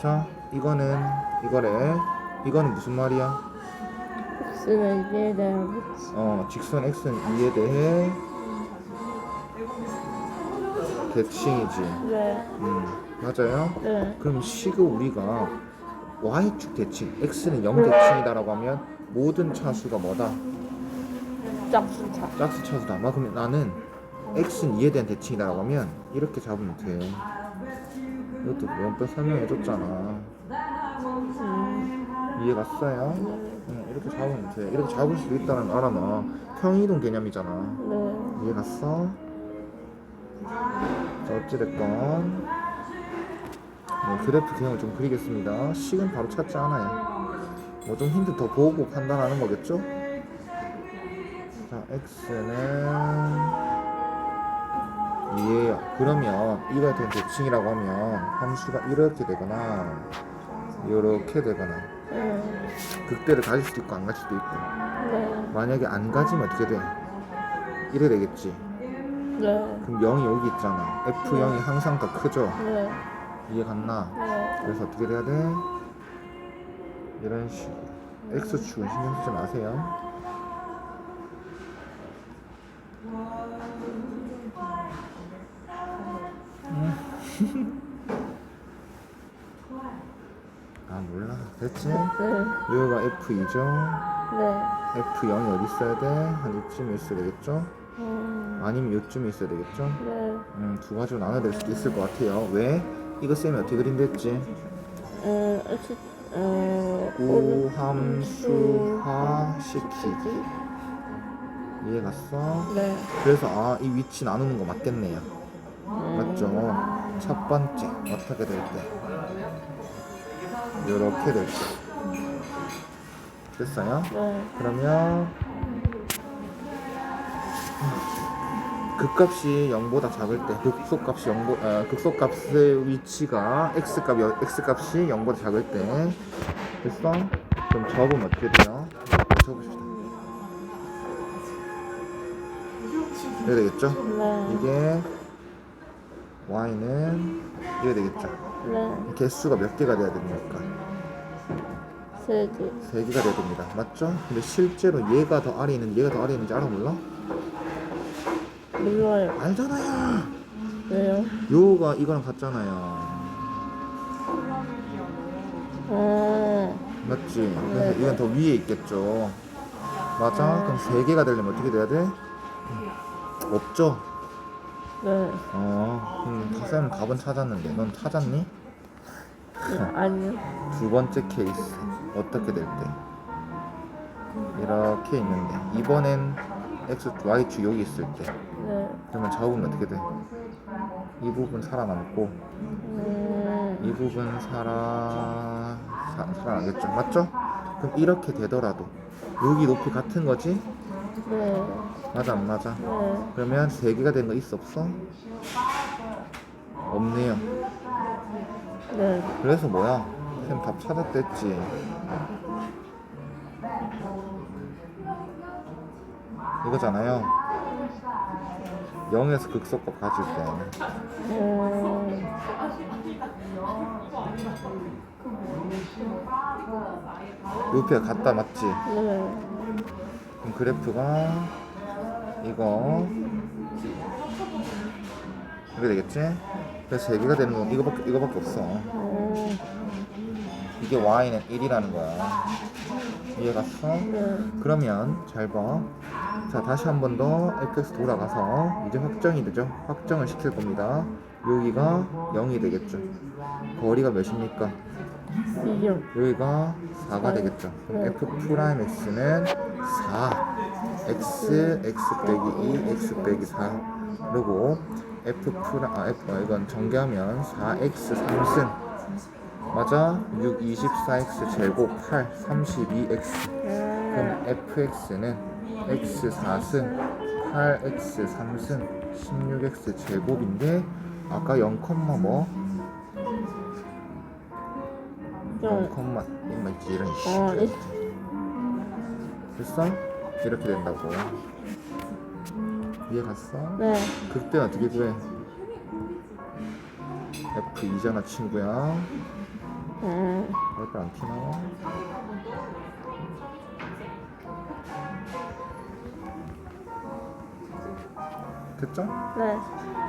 자 이거는 이거래 이거는 무슨 말이야? x는 이에 대한 그치. 어 직선 x는 2에 대해 대칭이지 네. 음 맞아요? 네. 그럼 식을 우리가 y축 대칭 x는 0 대칭이다라고 하면 모든 차수가 뭐다? 짝수차. 짝수 차수다 막 그러면 나는 x는 2에 대한 대칭이다라고 하면 이렇게 잡으면 돼 이것도 몇번 설명해줬잖아 음. 이해 갔어요? 네. 응, 이렇게 잡으면 돼 이렇게 잡을 수 있다는 걸 알아놔 평이동 개념이잖아 네. 이해 갔어? 자 어찌됐건 네, 그래프 개형을 좀 그리겠습니다 식은 바로 찾지 않아요 뭐 좀 힌트 더 보고 판단하는 거겠죠? 자 x는 2예요 그러면 이거에 대한 대칭이라고 하면 함수가 이렇게 되거나 이렇게 되거나 네. 극대를 가질 수도 있고 안 가질 수도 있고 네. 만약에 안 가지면 어떻게 돼? 이래 되겠지 네. 그럼 0이 여기 있잖아 F0이 항상 더 크죠? 네. 이해 갔나? 네. 그래서 어떻게 돼야 돼? 이런 식으로 X축은 신경 쓰지 마세요 음. 아 몰라 됐지? 네. 여기가 F2죠 네. F0이 어디 있어야 돼? 한 이쯤에 있어야 되겠죠? 음. 아니면 요쯤에 있어야 되겠죠? 네. 음, 두 가지로 나눠낼 수도 있을 것 같아요. 왜? 이거 쌤이 어떻게 그린댔지? 음. x 어. 오른- 고함수화 시키기. 이해 갔어? 네. 그래서 아, 이 위치 나누는 거 맞겠네요. 맞죠? 첫 번째 어떻게 될 때? 이렇게 될 때. 됐어요? 네. 그러면 극값이 0보다 작을 때 극소값이 0보 어, 극소값의 위치가 x 값이 x 값이 0보다 작을 때 됐어? 그럼 접으면 어떻게 돼요? 접읍시다. 이래 되겠죠? 네. 이게 y는 이래 되겠죠? 네. 개수가 몇 개가 돼야 됩니까? 세 개. 세 개가 돼야 됩니다. 맞죠? 근데 실제로 얘가 더 아래 있는지 얘가 더 아래 있는지 알아 몰라? 몰라요. 알잖아요. 왜요? 요가 이거랑 같잖아요. 어. 맞지? 그래서 이건 더 위에 있겠죠. 맞아? 그럼 세 개가 되려면 어떻게 돼야 돼? 없죠? 네. 어, 그럼 다쌤 답은 찾았는데 넌 찾았니? 네. 아니요. 두 번째 케이스 어떻게 될 때? 이렇게 있는데 이번엔 x, y축 여기 있을 때 네. 그러면 좌우는 어떻게 돼? 이 부분 살아남고 음. 이 부분 살아 사, 살아나겠죠 맞죠? 그럼 이렇게 되더라도 여기 높이 같은 거지? 네. 맞아 안 맞아? 네. 그러면 세 개가 된 거 있어 없어? 없네요 네. 그래서 뭐야? 쌤 답 찾았댔지 이거잖아요 0에서 극소값 가질 때 음. 루피가 같다 맞지? 네. 그럼 그래프가 이거 이렇게 되겠지? 그래서 세 개가 되는 건 이거밖에 이거밖에 없어. 음. 이게 y는 1이라는 거야. 이해 갔어? 네. 그러면 잘 봐. 자 다시 한 번 더 fx 돌아가서 이제 확정이 되죠. 확정을 시킬 겁니다. 여기가 0이 되겠죠. 거리가 몇입니까? 여기가 4가 되겠죠. 그럼 f 프라임 x는 4 x x 빼기 2 x 빼기 4 그리고 f 프라 아 f 아, 이건 전개하면 4x 3승 맞아? 6 24x 제곱 8 32x 음. 그럼 fx는 x 4승 8x 3승 16x 제곱인데 아까 0, 뭐 0, 좀. 이마 있지 이런 식 어, 이- 됐어? 이렇게 된다고 이해 갔어? 네. 극대는 어떻게 구해? F 이잖아 친구야 음. 얼굴 안 티나? 됐죠? 네.